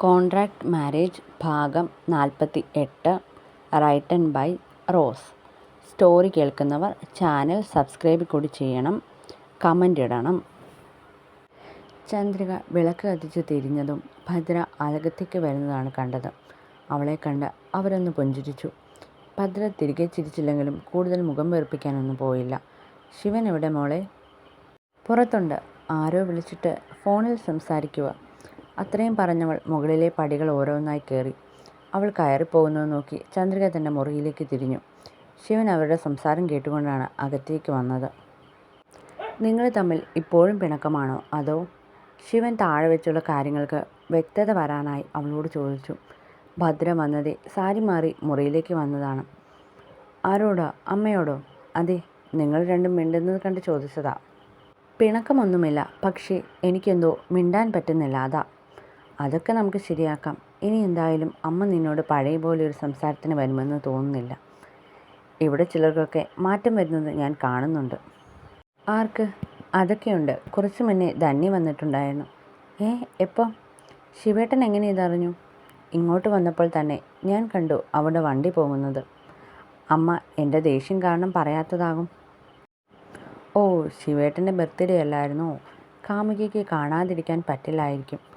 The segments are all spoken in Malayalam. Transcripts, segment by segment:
കോൺട്രാക്ട് മാരേജ് ഭാഗം നാൽപ്പത്തി എട്ട് റൈറ്റൻ ബൈ റോസ്. സ്റ്റോറി കേൾക്കുന്നവർ ചാനൽ സബ്സ്ക്രൈബ് കൂടി ചെയ്യണം കമന്റ് ഇടണം. ചന്ദ്രിക വിളക്ക് കത്തിച്ച് തിരിഞ്ഞതും ഭദ്ര അകത്തേക്ക് വരുന്നതാണ് കണ്ടത്. അവളെ കണ്ട് അവരൊന്ന് പുഞ്ചിരിച്ചു. ഭദ്ര തിരികെ ചിരിച്ചില്ലെങ്കിലും കൂടുതൽ മുഖം വീർപ്പിക്കാനൊന്നും പോയില്ല. ശിവൻ എവിടെ മോളെ? പുറത്തുണ്ട്. ആരോ വിളിച്ചിട്ട് ഫോണിൽ സംസാരിക്കുക അത്രയും പറഞ്ഞവൾ മുകളിലെ പടികൾ ഓരോന്നായി കയറി അവൾ കയറിപ്പോകുന്നത് നോക്കി ചന്ദ്രിക തന്റെ മുറിയിലേക്ക് തിരിഞ്ഞു. ശിവൻ അവരുടെ സംസാരം കേട്ടുകൊണ്ടാണ് അകത്തേക്ക് വന്നത്. നിങ്ങൾ തമ്മിൽ ഇപ്പോഴും പിണക്കമാണോ? അതോ? ശിവൻ താഴെ വെച്ചുള്ള കാര്യങ്ങൾക്ക് വ്യക്തത വരാനായി അവളോട് ചോദിച്ചു. ഭദ്ര വന്നതേ സാരി മാറി മുറിയിലേക്ക് വന്നതാണ്. ആരോടോ? അമ്മയോടോ? അതെ നിങ്ങൾ രണ്ടും മിണ്ടുന്നത് കണ്ട് ചോദിച്ചതാ. പിണക്കമൊന്നുമില്ല. പക്ഷേ എനിക്കെന്തോ മിണ്ടാൻ പറ്റുന്നില്ല. അതാ. അതൊക്കെ നമുക്ക് ശരിയാക്കാം. ഇനി എന്തായാലും അമ്മ നിന്നോട് പഴയ പോലെ ഒരു സംസാരത്തിന് വരുമെന്ന് തോന്നുന്നില്ല. ഇവിടെ ചിലർക്കൊക്കെ മാറ്റം വരുന്നത് ഞാൻ കാണുന്നുണ്ട്. ആർക്ക്? അതൊക്കെയുണ്ട്. കുറച്ച് മുന്നേ ധന്യ വന്നിട്ടുണ്ടായിരുന്നു. ഏ എപ്പോൾ ശിവേട്ടൻ എങ്ങനെ ഇതറിഞ്ഞു? ഇങ്ങോട്ട് വന്നപ്പോൾ തന്നെ ഞാൻ കണ്ടു അവിടെ വണ്ടി പോകുന്നത്. അമ്മ എന്റെ ദേഷ്യം കാരണം പറയാത്തതാകും. ഓ ശിവേട്ടന്റെ ബർത്ത്ഡേ അല്ലായിരുന്നോ? കാമുകിക്ക് കാണാതിരിക്കാൻ പറ്റില്ലായിരിക്കും.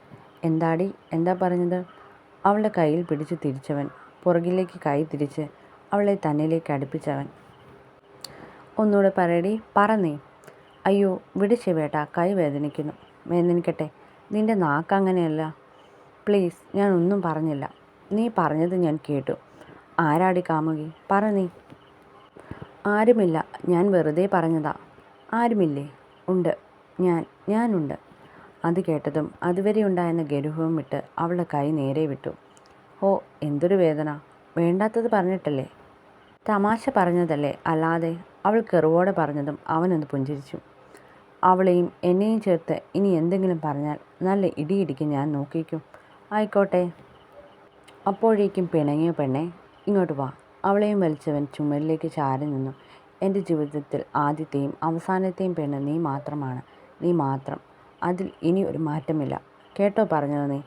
എന്താടി? എന്താ പറഞ്ഞത്? അവളുടെ കയ്യിൽ പിടിച്ച് തിരിച്ചവൻ പുറകിലേക്ക് കൈ തിരിച്ച് അവളെ തന്നിലേക്ക് അടുപ്പിച്ചവൻ. ഒന്നുകൂടെ പറയടി പറന്നേ അയ്യോ വിട് ശിവേട്ട കൈ വേദനിക്കുന്നു. വേദനിക്കട്ടെ നിന്റെ നാക്ക് അങ്ങനെയല്ല. പ്ലീസ് ഞാൻ ഒന്നും പറഞ്ഞില്ല. നീ പറഞ്ഞത് ഞാൻ കേട്ടു. ആരാടി കാമുകി? പറ നീ. ആരുമില്ല ഞാൻ വെറുതെ പറഞ്ഞതാ. ആരുമില്ലേ? ഉണ്ട് ഞാൻ ഞാനുണ്ട്. അത് കേട്ടതും അതുവരെ ഉണ്ടായിരുന്ന ഗരുഹവും വിട്ട് അവളുടെ കൈ നേരെ വിട്ടു. ഓ എന്തൊരു വേദന. വേണ്ടാത്തത് പറഞ്ഞിട്ടല്ലേ? തമാശ പറഞ്ഞതല്ലേ? അല്ലാതെ അവൾ കെറുവോടെ പറഞ്ഞതും അവനൊന്ന് പുഞ്ചിരിച്ചു. അവളെയും എന്നെയും ചേർത്ത് ഇനി എന്തെങ്കിലും പറഞ്ഞാൽ നല്ല ഇടിയിടിക്കും ഞാൻ നോക്കിക്കും. ആയിക്കോട്ടെ. അപ്പോഴേക്കും പിണങ്ങിയ പെണ്ണെ ഇങ്ങോട്ട് വാ. അവളെയും വലിച്ചവൻ ചുമരിലേക്ക് ചാരി നിന്നു. എന്റെ ജീവിതത്തിൽ ആദ്യത്തെയും അവസാനത്തെയും പെണ്ണ് നീ മാത്രമാണ്. നീ മാത്രം. അതിൽ ഇനി ഒരു മാറ്റമില്ല. കേട്ടോ പറഞ്ഞത് നീ?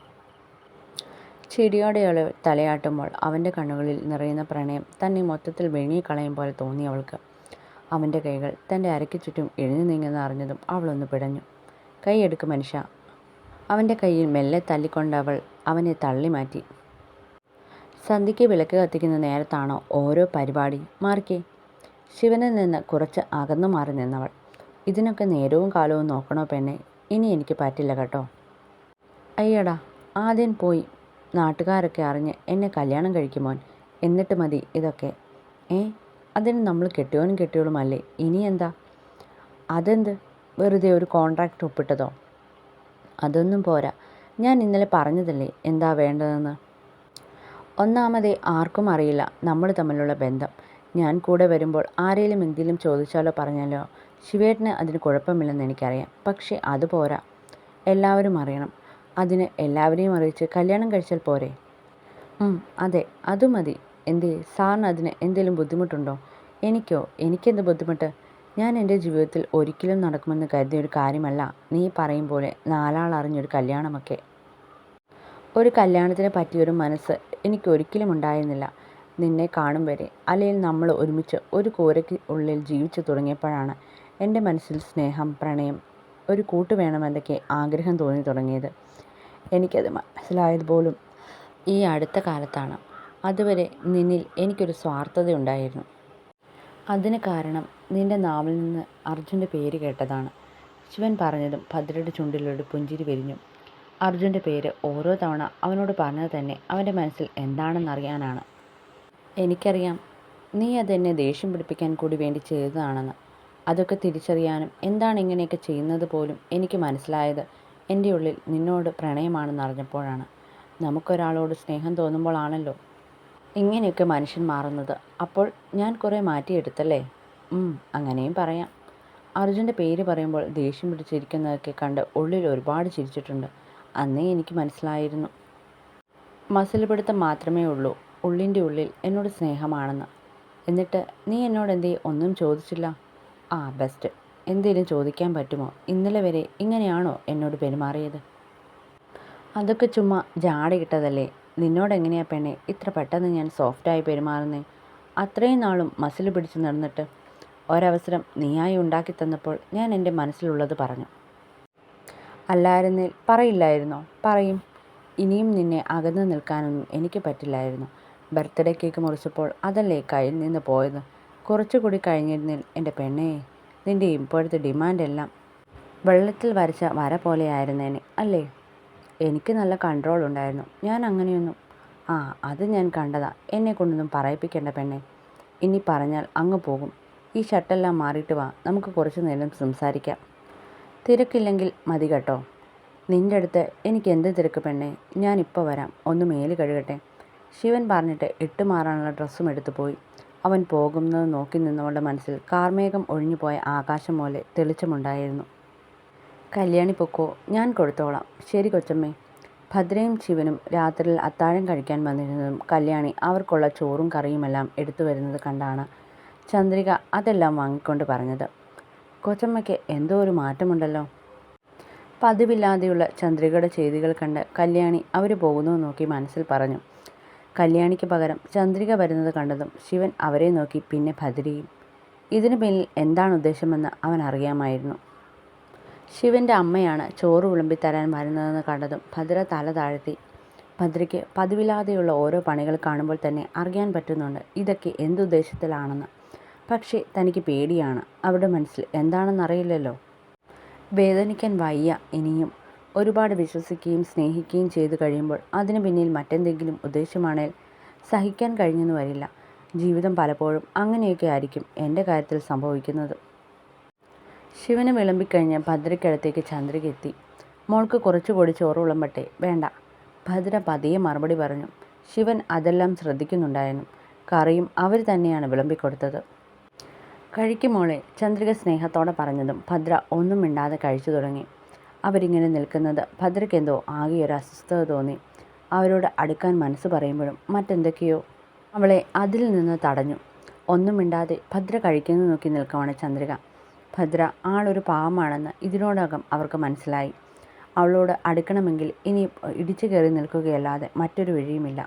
അവൾ തലയാട്ടുമ്പോൾ അവന്റെ കണ്ണുകളിൽ നിറയുന്ന പ്രണയം തന്നെ മൊത്തത്തിൽ വിഴുങ്ങിക്കളയും പോലെ തോന്നി അവൾക്ക്. അവന്റെ കൈകൾ തന്റെ അരയ്ക്ക് ചുറ്റും ഇഴഞ്ഞു നീങ്ങുന്ന അറിഞ്ഞതും അവളൊന്ന് പിടഞ്ഞു. കൈയെടുക്ക് മനുഷ്യ. അവന്റെ കയ്യിൽ മെല്ലെ തല്ലിക്കൊണ്ട് അവൾ അവനെ തള്ളി മാറ്റി. സന്ധ്യയ്ക്ക് വിളക്ക് കത്തിക്കുന്ന നേരത്താണോ ഓരോ പരിപാടി മാറിക്കേ? ശിവനിൽ നിന്ന് കുറച്ച് അകന്നു മാറി നിന്നവൾ. ഇതിനൊക്കെ നേരവും കാലവും നോക്കണോ പെണ്ണെ? ഇനി എനിക്ക് പറ്റില്ല കേട്ടോ. അയ്യടാ ആദ്യം പോയി. നാട്ടുകാരൊക്കെ അറിഞ്ഞ് എന്നെ കല്യാണം കഴിക്കുമോൻ എന്നിട്ട് മതി ഇതൊക്കെ. ഏ അതിന് നമ്മൾ കെട്ടിയോനും കെട്ടിയോളുമല്ലേ? ഇനി എന്താ? അതെന്ത്? വെറുതെ ഒരു കോൺട്രാക്റ്റ് ഒപ്പിട്ടതോ? അതൊന്നും പോരാ. ഞാൻ ഇന്നലെ പറഞ്ഞതല്ലേ എന്താ വേണ്ടതെന്ന്? ഒന്നാമതേ ആർക്കും അറിയില്ല. നമ്മൾ തമ്മിലുള്ള ബന്ധം. ഞാൻ കൂടെ വരുമ്പോൾ ആരെങ്കിലും എന്തെങ്കിലും ചോദിച്ചാലോ പറഞ്ഞാലോ? ശിവേട്ടന് അതിന് കുഴപ്പമില്ലെന്ന് എനിക്കറിയാം. പക്ഷേ അത് പോരാ. എല്ലാവരും അറിയണം. അതിന് എല്ലാവരെയും അറിയിച്ച് കല്യാണം കഴിച്ചാൽ പോരെ? അതെ അത് മതി. എന്തേ സാറിന് അതിന് എന്തെങ്കിലും ബുദ്ധിമുട്ടുണ്ടോ? എനിക്കോ? എനിക്കെന്ത് ബുദ്ധിമുട്ട്? ഞാൻ എന്റെ ജീവിതത്തിൽ ഒരിക്കലും നടക്കുമെന്ന് കരുതിയ ഒരു കാര്യമല്ല. നീ പറയും പോലെ നാലാൾ അറിഞ്ഞൊരു കല്യാണമൊക്കെ. ഒരു കല്യാണത്തിന് പറ്റിയൊരു മനസ്സ് എനിക്ക് ഒരിക്കലും ഉണ്ടായിരുന്നില്ല. നിന്നെ കാണും വരെ. അല്ലെങ്കിൽ നമ്മൾ ഒരുമിച്ച് ഒരു കൂരയ്ക്ക് ഉള്ളിൽ ജീവിച്ചു തുടങ്ങിയപ്പോഴാണ് എന്റെ മനസ്സിൽ സ്നേഹം പ്രണയം ഒരു കൂട്ട് വേണമെന്നൊക്കെ ആഗ്രഹം തോന്നി തുടങ്ങിയത്. എനിക്കത് മനസ്സിലായത് പോലും ഈ അടുത്ത കാലത്താണ്. അതുവരെ നിന്നിൽ എനിക്കൊരു സ്വാർത്ഥതയുണ്ടായിരുന്നു. അതിന് കാരണം നിന്റെ നാവിൽ നിന്ന് അർജുന്റെ പേര് കേട്ടതാണ്. ശിവൻ പറഞ്ഞതും ഭദ്രയുടെ ചുണ്ടിലൊരു പുഞ്ചിരി വിരിഞ്ഞു. അർജുന്റെ പേര് ഓരോ തവണ അവനോട് പറഞ്ഞത് തന്നെ അവന്റെ മനസ്സിൽ എന്താണെന്നറിയാനാണ്. എനിക്കറിയാം നീ അതെന്നെ ദേഷ്യം പിടിപ്പിക്കാൻ കൂടി വേണ്ടി ചെയ്തതാണെന്ന്. അതൊക്കെ തിരിച്ചറിയാനും എന്താണ് ഇങ്ങനെയൊക്കെ ചെയ്യുന്നത് പോലും എനിക്ക് മനസ്സിലായത് എന്റെ ഉള്ളിൽ നിന്നോട് പ്രണയമാണെന്ന് അറിഞ്ഞപ്പോഴാണ്. നമുക്കൊരാളോട് സ്നേഹം തോന്നുമ്പോഴാണല്ലോ ഇങ്ങനെയൊക്കെ മനുഷ്യൻ മാറുന്നത്. അപ്പോൾ ഞാൻ കുറേ മാറ്റിയെടുത്തല്ലേ? അങ്ങനെയും പറയാം. അർജുന്റെ പേര് പറയുമ്പോൾ ദേഷ്യം പിടിച്ചിരിക്കുന്നതൊക്കെ കണ്ട് ഉള്ളിൽ ഒരുപാട് ചിരിച്ചിട്ടുണ്ട്. അന്നേ എനിക്ക് മനസ്സിലായിരുന്നു. മസിൽ പിടുത്തം മാത്രമേ ഉള്ളൂ. ഉള്ളിന്റെ ഉള്ളിൽ എന്നോട് സ്നേഹമാണെന്ന്. എന്നിട്ട് നീ എന്നോട് എന്തേ ഒന്നും ചോദിച്ചില്ല? ആ ബെസ്റ്റ് എന്തേലും ചോദിക്കാൻ പറ്റുമോ? ഇന്നലെ വരെ ഇങ്ങനെയാണോ എന്നോട് പെരുമാറിയത്? അതൊക്കെ ചുമ്മാ ജാടയിട്ടതല്ലേ നിന്നോടെങ്ങനെയാ പെണ്ണെ? ഇത്ര പെട്ടെന്ന് ഞാൻ സോഫ്റ്റായി പെരുമാറുന്നേ? അത്രയും നാളും മസിൽ പിടിച്ച് നടന്നിട്ട് ഒരവസരം നീയായി ഉണ്ടാക്കി തന്നപ്പോൾ ഞാൻ എന്റെ മനസ്സിലുള്ളത് പറഞ്ഞു. അല്ലായിരുന്നേൽ പറയില്ലായിരുന്നോ? പറയും. ഇനിയും നിന്നെ അകന്നു നിൽക്കാനൊന്നും എനിക്ക് പറ്റില്ലായിരുന്നു. ബർത്ത്ഡേ കേക്ക് മുറിച്ചപ്പോൾ അതല്ലേ കയ്യിൽ നിന്ന് പോയത്? കുറച്ചുകൂടി കഴിഞ്ഞിരുന്നിൽ എന്റെ പെണ്ണേ നിന്റെ ഇപ്പോഴത്തെ ഡിമാൻഡെല്ലാം വെള്ളത്തിൽ വരച്ച വര പോലെയായിരുന്നേനെ അല്ലേ? എനിക്ക് നല്ല കൺട്രോൾ ഉണ്ടായിരുന്നു. ഞാൻ അങ്ങനെയൊന്നും ആ അത് ഞാൻ കണ്ടതാ. എന്നെ കൊണ്ടൊന്നും പറയിപ്പിക്കേണ്ട പെണ്ണെ. ഇനി പറഞ്ഞാൽ അങ്ങ് പോകും. ഈ ഷട്ടെല്ലാം മാറിയിട്ട് വാ. നമുക്ക് കുറച്ച് നേരം സംസാരിക്കാം. തിരക്കില്ലെങ്കിൽ മതി കേട്ടോ. നിന്റെ അടുത്ത് എനിക്ക് എന്ത് തിരക്ക് പെണ്ണെ? ഞാനിപ്പോൾ വരാം. ഒന്ന് മേൽ കഴുകട്ടെ. ശിവൻ പറഞ്ഞിട്ട് ഇട്ട് മാറാനുള്ള ഡ്രസ്സും എടുത്തു പോയി അവൻ പോകുന്നത് നോക്കി നിന്നവളുടെ മനസ്സിൽ കാർമേഘം ഒഴിഞ്ഞുപോയ ആകാശം പോലെ തെളിച്ചമുണ്ടായിരുന്നു. കല്യാണി പൊക്കോ ഞാൻ കൊടുത്തോളാം. ശരി കൊച്ചമ്മേ. ഭദ്രയും ശിവനും രാത്രിയിൽ അത്താഴം കഴിക്കാൻ വന്നിരുന്നതും കല്യാണി അവർക്കുള്ള ചോറും കറിയുമെല്ലാം എടുത്തു വരുന്നത് കണ്ടാണ് ചന്ദ്രിക അതെല്ലാം വാങ്ങിക്കൊണ്ട് പറഞ്ഞത്. കൊച്ചമ്മയ്ക്ക് എന്തോ ഒരു മാറ്റമുണ്ടല്ലോ. പതിവില്ലാതെയുള്ള ചന്ദ്രികയുടെ ചെയ്തികൾ കണ്ട് കല്യാണി അവർ പോകുന്നു നോക്കി മനസ്സിൽ പറഞ്ഞു. കല്യാണിക്ക് പകരം ചന്ദ്രിക വരുന്നത് കണ്ടതും ശിവൻ അവരെ നോക്കി പിന്നെ ഭദ്രയും ഇതിനു പിന്നിൽ എന്താണ് ഉദ്ദേശമെന്ന് അവൻ അറിയാമായിരുന്നു. ശിവന്റെ അമ്മയാണ് ചോറ് വിളമ്പി തരാൻ വരുന്നതെന്ന് കണ്ടതും ഭദ്ര തല താഴ്ത്തി. ഭദ്രയ്ക്ക് പതിവില്ലാതെയുള്ള ഓരോ പണികൾ കാണുമ്പോൾ തന്നെ അറിയാൻ പറ്റുന്നുണ്ട് ഇതൊക്കെ എന്തുദ്ദേശത്തിലാണെന്ന് പക്ഷേ തനിക്ക് പേടിയാണ്. അവരുടെ മനസ്സിൽ എന്താണെന്നറിയില്ലല്ലോ. വേദനിക്കാൻ വയ്യ ഇനിയും. ഒരുപാട് വിശ്വസിക്കുകയും സ്നേഹിക്കുകയും ചെയ്തു കഴിയുമ്പോൾ അതിനു പിന്നിൽ മറ്റെന്തെങ്കിലും ഉദ്ദേശമാണേൽ സഹിക്കാൻ കഴിഞ്ഞെന്ന് വരില്ല. ജീവിതം പലപ്പോഴും അങ്ങനെയൊക്കെ ആയിരിക്കും എന്റെ കാര്യത്തിൽ സംഭവിക്കുന്നത്. ശിവന് വിളമ്പിക്കഴിഞ്ഞ് ഭദ്രയ്ക്കടുത്തേക്ക് ചന്ദ്രിക എത്തി. മോൾക്ക് കുറച്ചുകൂടി ചോറ് വിളമ്പട്ടെ? വേണ്ട. ഭദ്ര പതിയെ മറുപടി പറഞ്ഞു. ശിവൻ അതെല്ലാം ശ്രദ്ധിക്കുന്നുണ്ടായിരുന്നു. കറിയും അവർ തന്നെയാണ് വിളമ്പിക്കൊടുത്തത്. കഴിക്കുമോളെ ചന്ദ്രിക സ്നേഹത്തോടെ പറഞ്ഞതും ഭദ്ര ഒന്നും മിണ്ടാതെ കഴിച്ചു തുടങ്ങി. അവരിങ്ങനെ നിൽക്കുന്നത്. ഭദ്രയ്ക്കെന്തോ ആകെ ഒരു അസ്വസ്ഥത തോന്നി. അവരോട് അടുക്കാൻ മനസ്സ് പറയുമ്പോഴും മറ്റെന്തൊക്കെയോ അവളെ അതിൽ നിന്ന് തടഞ്ഞു. ഒന്നും മിണ്ടാതെ ഭദ്ര കഴിക്കുന്ന നോക്കി നിൽക്കുവാണ് ചന്ദ്രിക. ഭദ്ര ആളൊരു പാവമാണെന്ന് ഇതിനോടകം അവർക്ക് മനസ്സിലായി. അവളോട് അടുക്കണമെങ്കിൽ ഇനി ഇടിച്ചു കയറി നിൽക്കുകയല്ലാതെ മറ്റൊരു വഴിയുമില്ല.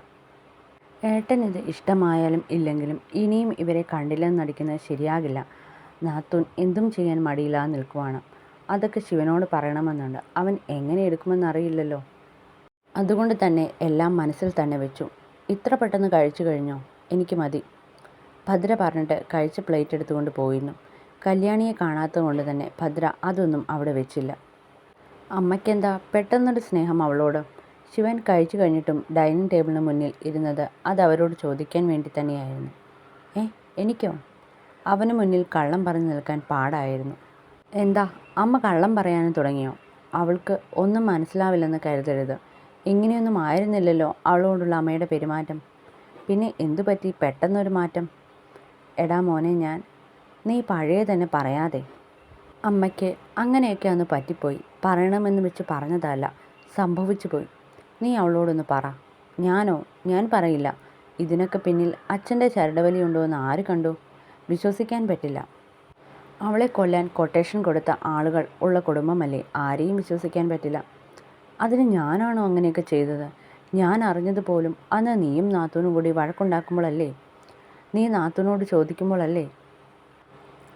ഏട്ടൻ ഇത് ഇഷ്ടമായാലും ഇല്ലെങ്കിലും ഇനിയും ഇവരെ കണ്ടില്ലെന്ന് നടിക്കുന്നത് ശരിയാകില്ല. നാത്തൂൻ എന്തും ചെയ്യാൻ മടിയില്ലാതെ നിൽക്കുവാണ്. അതൊക്കെ ശിവനോട് പറയണമെന്നുണ്ട്. അവൻ എങ്ങനെ എടുക്കുമെന്നറിയില്ലല്ലോ. അതുകൊണ്ട് തന്നെ എല്ലാം മനസ്സിൽ തന്നെ വെച്ചു. ഇത്ര പെട്ടെന്ന് കഴിച്ചു കഴിഞ്ഞോ? എനിക്ക് മതി. ഭദ്ര പറഞ്ഞിട്ട് കഴിച്ച പ്ലേറ്റ് എടുത്തുകൊണ്ട് പോയിരുന്നു. കല്യാണിയെ കാണാത്തതുകൊണ്ട് തന്നെ ഭദ്ര അതൊന്നും അവിടെ വെച്ചില്ല. അമ്മയ്ക്കെന്താ? പെട്ടെന്നൊരു സ്നേഹം അവളോട്. ശിവൻ കഴിച്ചു കഴിഞ്ഞിട്ടും ഡൈനിങ് ടേബിളിന് മുന്നിൽ ഇരുന്നത് അത് അവരോട് ചോദിക്കാൻ വേണ്ടി തന്നെയായിരുന്നു. ഏ എനിക്കോ? അവന് മുന്നിൽ കള്ളം പറഞ്ഞു നിൽക്കാൻ പാടായിരുന്നു. എന്താ അമ്മ കള്ളം പറയാനും തുടങ്ങിയോ? അവൾക്ക് ഒന്നും മനസ്സിലാവില്ലെന്ന് കരുതരുത്. ഇങ്ങനെയൊന്നും ആയിരുന്നില്ലല്ലോ അവളോടുള്ള അമ്മയുടെ പെരുമാറ്റം. പിന്നെ എന്തു പറ്റി? പെട്ടെന്നൊരു മാറ്റം. എടാ മോനെ ഞാൻ നീ പഴയ തന്നെ പറയാതെ. അമ്മയ്ക്ക് അങ്ങനെയൊക്കെ അന്ന് പറ്റിപ്പോയി. പറയണമെന്ന് വെച്ച് പറഞ്ഞതല്ല സംഭവിച്ചു പോയി. നീ അവളോടൊന്ന് പറ. ഞാനോ? ഞാൻ പറയില്ല. ഇതിനൊക്കെ പിന്നിൽ അച്ഛന്റെ ചരടവലി ഉണ്ടോ എന്ന് ആര് കണ്ടു? വിശ്വസിക്കാൻ പറ്റില്ല. അവളെ കൊല്ലാൻ കൊട്ടേഷൻ കൊടുത്ത ആളുകൾ ഉള്ള കുടുംബമല്ലേ? ആരെയും വിശ്വസിക്കാൻ പറ്റില്ല. അതിന് ഞാനാണോ അങ്ങനെയൊക്കെ ചെയ്തത്? ഞാൻ അറിഞ്ഞതുപോലും അന്ന് നീയും നാത്തൂനും കൂടി വഴക്കുണ്ടാക്കുമ്പോഴല്ലേ? നീ നാത്തൂനോട് ചോദിക്കുമ്പോഴല്ലേ?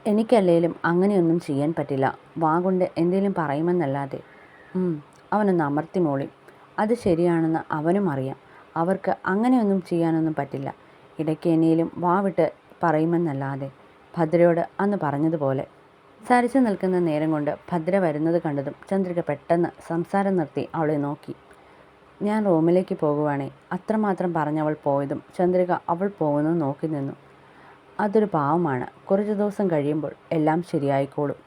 എനിക്കല്ലേലും അങ്ങനെയൊന്നും ചെയ്യാൻ പറ്റില്ല. വാ കൊണ്ട് എന്തെങ്കിലും പറയുമെന്നല്ലാതെ. അവനൊന്ന് അമർത്തി മോളി. അത് ശരിയാണെന്ന് അവനും അറിയാം. അവർക്ക് അങ്ങനെയൊന്നും ചെയ്യാനൊന്നും പറ്റില്ല. ഇടയ്ക്ക് എന്നേലും വാവിട്ട് പറയുമെന്നല്ലാതെ. ഭദ്രയോട് അന്ന് പറഞ്ഞതുപോലെ. സംസാരിച്ചു നിൽക്കുന്ന നേരം കൊണ്ട് ഭദ്ര വരുന്നത് കണ്ടതും ചന്ദ്രിക പെട്ടെന്ന് സംസാരം നിർത്തി അവളെ നോക്കി. ഞാൻ റൂമിലേക്ക് പോകുവാണേ അത്രമാത്രം പറഞ്ഞവൾ പോയതും ചന്ദ്രിക അവൾ പോകുന്നത് നോക്കി നിന്നു. അതൊരു പാവമാണ്. കുറച്ച് ദിവസം കഴിയുമ്പോൾ എല്ലാം ശരിയായിക്കോളും.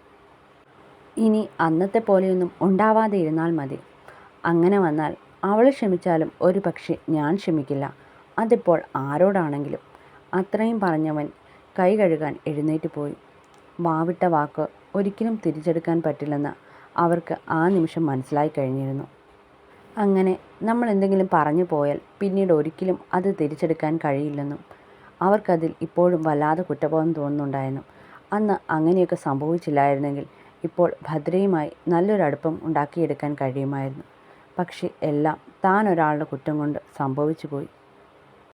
ഇനി അന്നത്തെ പോലെയൊന്നും ഉണ്ടാവാതെ ഇരുന്നാൽ മതി. അങ്ങനെ വന്നാൽ അവൾ ക്ഷമിച്ചാലും ഒരു പക്ഷേ ഞാൻ ക്ഷമിക്കില്ല. അതിപ്പോൾ ആരോടാണെങ്കിലും. അത്രയും പറഞ്ഞവൻ കൈ കഴുകാൻ എഴുന്നേറ്റ് പോയി. വാവിട്ട വാക്ക് ഒരിക്കലും തിരിച്ചെടുക്കാൻ പറ്റില്ലെന്ന് അവർക്ക് ആ നിമിഷം മനസ്സിലായി കഴിഞ്ഞിരുന്നു. അങ്ങനെ നമ്മൾ എന്തെങ്കിലും പറഞ്ഞു പോയാൽ പിന്നീട് ഒരിക്കലും അത് തിരിച്ചെടുക്കാൻ കഴിയില്ലെന്നും അവർക്കതിൽ ഇപ്പോഴും വല്ലാതെ കുറ്റബോധം തോന്നുന്നുണ്ടായിരുന്നു അന്ന് അങ്ങനെയൊക്കെ സംഭവിച്ചില്ലായിരുന്നെങ്കിൽ ഇപ്പോൾ ഭദ്രയുമായി നല്ലൊരു അടുപ്പം ഉണ്ടാക്കിയെടുക്കാൻ കഴിയുമായിരുന്നു. പക്ഷേ എല്ലാം താൻ ഒരാളുടെ കുറ്റം കൊണ്ട് സംഭവിച്ചു പോയി